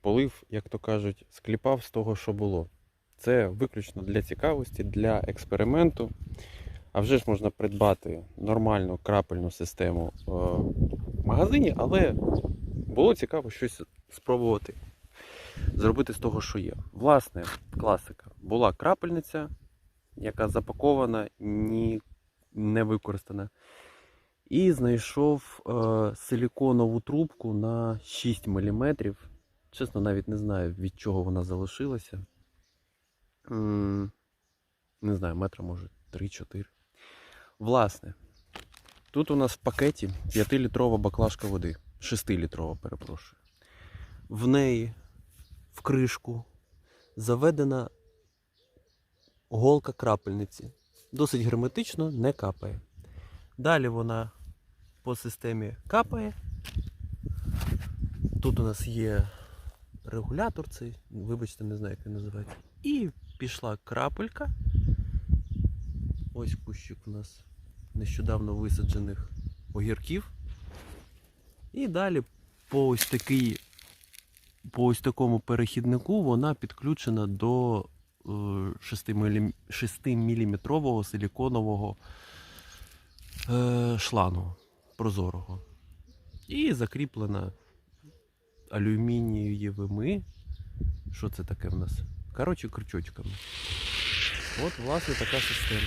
полив, як то кажуть, скліпав з того, що було. Це виключно для цікавості, для експерименту. А вже ж можна придбати нормальну крапельну систему е, в магазині, але було цікаво щось спробувати зробити з того, що є. Власне, класика. Була крапельниця, яка запакована, ні, не використана. І знайшов е, силіконову трубку на 6 мм. Чесно, навіть не знаю, від чого вона залишилася. Не знаю, метра може 3-4. Власне, тут у нас в пакеті 5-літрова баклажка води. 6-літрова, перепрошую. В неї в кришку заведена голка крапельниці. Досить герметично, не капає. Далі вона по системі капає. Тут у нас є регулятор цей, вибачте, не знаю, як він називається. І пішла крапелька. Ось кущик у нас нещодавно висаджених огірків. І далі по ось такий, по ось такому перехіднику вона підключена до 6-мм силіконового е, шлангу прозорого. І закріплена алюмінієвими. Що це таке в нас? Коротше, крючочками. От, власне, така система.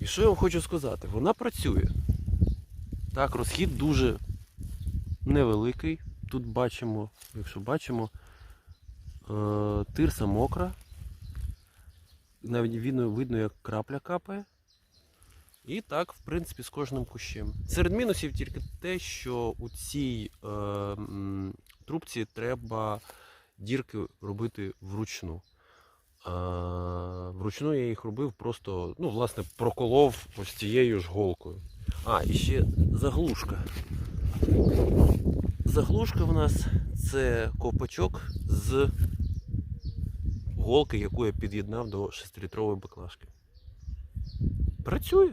І що я вам хочу сказати? Вона працює. Так, розхід дуже невеликий. Тут бачимо, якщо бачимо, е, тирса мокра. Навіть видно, видно, як крапля капає. І так, в принципі, з кожним кущем. Серед мінусів тільки те, що у цій е, трубці треба дірки робити вручну. Е, вручну я їх робив просто, ну, власне, проколов ось цією ж голкою. А, і ще заглушка. Заглушка в нас це ковпачок з голки, яку я під'єднав до 6-літрової баклажки. Працює.